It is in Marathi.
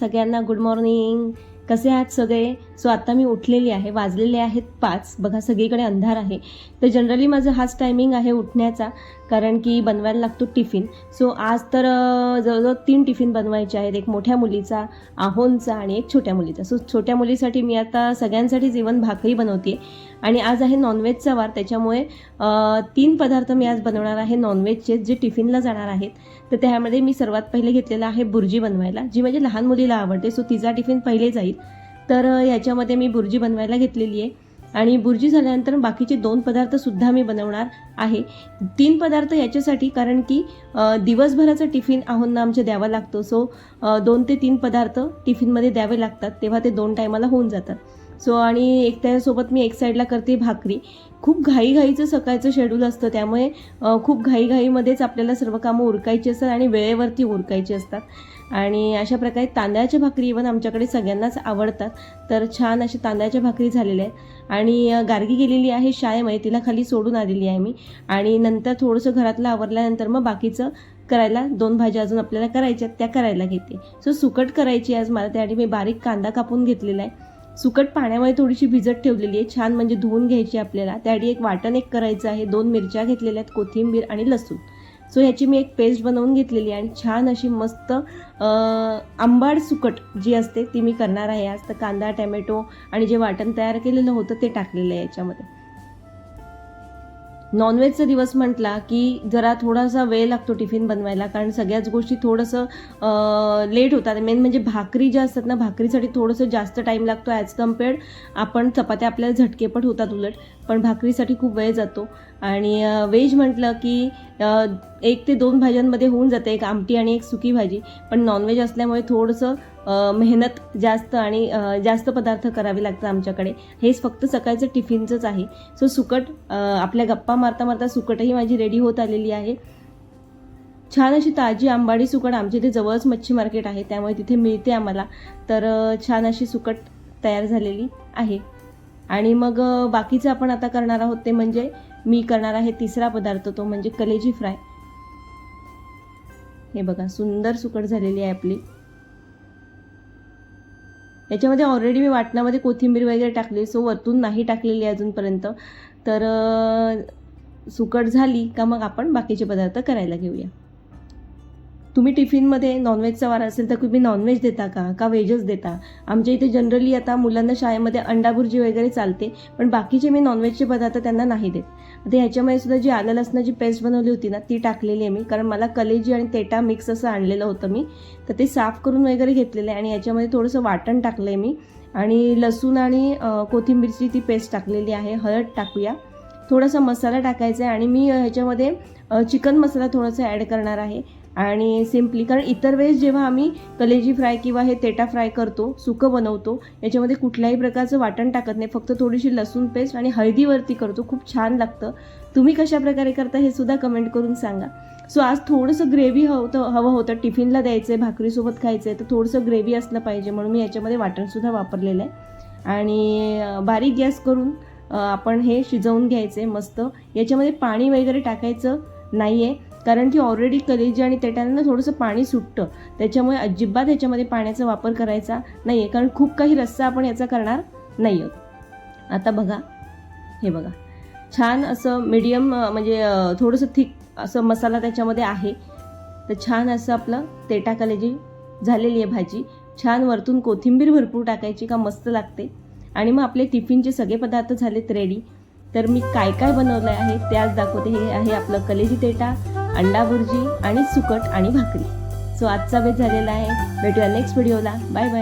सगळ्यांना गुड मॉर्निंग. कसे आहात सगळे? सो आता मी उठलेली आहे वाजलेले आहेत पाच. बघा सगळीकडे अंधार आहे. तर जनरली माझं हाच टायमिंग आहे उठण्याचा कारण की बनवायला लागतो टिफिन सो आज तर जवळजवळ तीन टिफिन बनवायचे आहेत. एक मोठ्या मुलीचा आहोंचा आणि एक छोट्या मुलीचा. सो छोट्या मुलीसाठी मी आता सगळ्यांसाठी जेवण भाकरी बनवते आणि आज आहे नॉनव्हेजचा वार त्याच्यामुळे तीन पदार्थ मी आज बनवणार आहे नॉनव्हेजचे जे टिफिनला जाणार आहेत. तर त्यामध्ये मी सर्वात पहिले घेतलेलं आहे बुर्जी बनवायला जी माझ्या लहान मुलीला आवडते. सो तिचा टिफिन पहिले जाईल. तर याच्यामध्ये मी बुर्जी बनवायला घेतलेली आहे. आणि बुर्जी झाल्यानंतर बाकीचे दोन पदार्थसुद्धा मी बनवणार आहे. तीन पदार्थ याच्यासाठी कारण की दिवसभराचा टिफिन आहोंना आमच्या द्यावा लागतो. सो दोन ते तीन पदार्थ टिफिनमध्ये द्यावे लागतात. तेव्हा ते दोन टायमाला होऊन जातात. सो आणि एक त्यासोबत मी एक साईडला करते भाकरी. खूप घाईघाईचं सकाळचं शेड्यूल असतं त्यामुळे खूप घाईघाईमध्येच आपल्याला सर्व कामं उरकायची असतात आणि वेळेवरती उरकायची असतात. आणि अशा प्रकारे तांदळाच्या भाकरी इवन आमच्याकडे सगळ्यांनाच आवडतात. तर छान अशा तांदळाच्या भाकरी झालेल्या आहेत. आणि गार्गी गेलेली आहे शाळेमध्ये तिला खाली सोडून आलेली आहे मी. आणि नंतर थोडंसं घरातलं आवरल्यानंतर मग बाकीचं करायला दोन भाज्या अजून आपल्याला करायच्या आहेत, त्या करायला घेते. सो सुकट करायची आज मला त्यासाठी मी बारीक कांदा कापून घेतलेला आहे. सुकट पाण्यामध्ये थोडीशी भिजत ठेवलेली आहे. छान म्हणजे धुवून घ्यायची आपल्याला. त्यासाठी एक वाटण एक करायचं आहे. दोन मिरच्या घेतलेल्या आहेत कोथिंबीर आणि लसूण. सो ह्याची मी एक पेस्ट बनवून घेतलेली आहे आणि छान अशी मस्त आंबाड सुकट जी असते ती मी करणार आहे. आज तर कांदा टॅमॅटो आणि जे वाटण तयार केलेलं होतं ते टाकलेलं आहे याच्यामध्ये. नॉनव्हेजचा दिवस म्हटला की जरा थोडासा वेळ लागतो टिफिन बनवायला कारण सगळ्याच गोष्टी थोडंसं लेट होतात. मेन म्हणजे भाकरी ज्या असतात ना भाकरीसाठी थोडंसं जास्त टाईम लागतो ॲज कम्पेअर्ड आपण चपात्या आपल्याला झटकेपट होतात उलट पण भाकरीसाठी खूप वेळ जातो. आणि व्हेज म्हटलं की एक ते दोन भाज्यांमध्ये होऊन जाते एक आमटी आणि एक सुकी भाजी. पण नॉनव्हेज असल्यामुळे थोडंसं मेहनत जास्त आणि जास्त पदार्थ करावे लागतात आमच्याकडे. हेच फक्त सकाळचं टिफिनचंच आहे. सो सुकट आपल्या गप्पा मारता मारता सुकटही माझी रेडी होत आलेली आहे. छान अशी ताजी आंबाडी सुकट आमच्या इथे जवळच मच्छी मार्केट आहे त्यामुळे तिथे मिळते आम्हाला. तर छान अशी सुकट तयार झालेली आहे. आणि मग बाकीचं आपण आता करणार आहोत ते म्हणजे मी करणार आहे तिसरा पदार्थ तो म्हणजे कलेजी फ्राय. हे बघा सुंदर सुकट झालेली आहे आपली. याच्यामध्ये ऑलरेडी मी वाटणामध्ये कोथिंबीर वगैरे टाकली सो वरतून नाही टाकलेली आहे अजूनपर्यंत. तर सुकट झाली का मग आपण बाकीचे पदार्थ करायला घेऊया. तुम्ही टिफिनमध्ये नॉनव्हेजचा वार असेल तर तुम्ही नॉनव्हेज देता का? का व्हेजच देता? आमच्या इथे जनरली आता मुलांना शाळेमध्ये अंडा भुर्जी वगैरे चालते पण बाकीचे मी नॉनव्हेजचे पदार्थ त्यांना नाही देत. आता ह्याच्यामध्ये सुद्धा जी आलं लसणाची पेस्ट बनवली होती ना ती टाकलेली आहे मी. कारण मला कलेजी आणि तेटा मिक्स असं आणलेलं होतं मी. तर ते साफ करून वगैरे घेतलेलं आहे आणि याच्यामध्ये थोडंसं वाटण टाकलं आहे मी. आणि लसूण आणि कोथिंबीरची ती पेस्ट टाकलेली आहे. हळद टाकूया. थोडासा मसाला टाकायचा आहे आणि मी ह्याच्यामध्ये चिकन मसाला थोडासा ॲड करणार आहे. आणि सिम्पली कारण इतर वेळेस जेव्हा आम्ही कलेजी फ्राय किंवा हे तेटा फ्राय करतो सुकं बनवतो याच्यामध्ये कुठल्याही प्रकारचं वाटण टाकत नाही फक्त थोडीशी लसूण पेस्ट आणि हळदीवरती करतो खूप छान लागतं. तुम्ही कशा प्रकारे करता हे सुद्धा कमेंट करून सांगा. सो आज थोडंसं ग्रेव्ही होतं हवं होतं. टिफिनला द्यायचं आहे भाकरीसोबत खायचं आहे तर थोडंसं ग्रेव्ही असलं पाहिजे म्हणून मी याच्यामध्ये वाटणसुद्धा वापरलेलं आहे. आणि बारीक गॅस करून आपण हे शिजवून घ्यायचे मस्त. याच्यामध्ये पाणी वगैरे टाकायचं नाही आहे कारण की ऑलरेडी कलेजी आणि तेटांना थोडंसं पाणी सुटतं. त्याच्यामुळे अजिबात ह्याच्यामध्ये पाण्याचा वापर करायचा नाही आहे कारण खूप काही रस्सा आपण याचा करणार नाही आहोत आता बघा. हे बघा. छान असं मीडियम म्हणजे थोडंसं थिक असं मसाला त्याच्यामध्ये आहे. तर छान असं आपलं तेटा कलेजी झालेली आहे भाजी. छान वरतून कोथिंबीर भरपूर टाकायची का मस्त लागते. आणि मग आपले टिफिनचे सगळे पदार्थ झालेत रेडी तर मी काय काय बनवलं आहे ते आज दाखवते. हे आहे आपलं कलेजी तेटा. अंडा भुर्जी आणि सुकट आणि भाकरी. सो आजचा वेळ झालेला आहे. भेटूया नेक्स्ट व्हिडिओला बाय बाय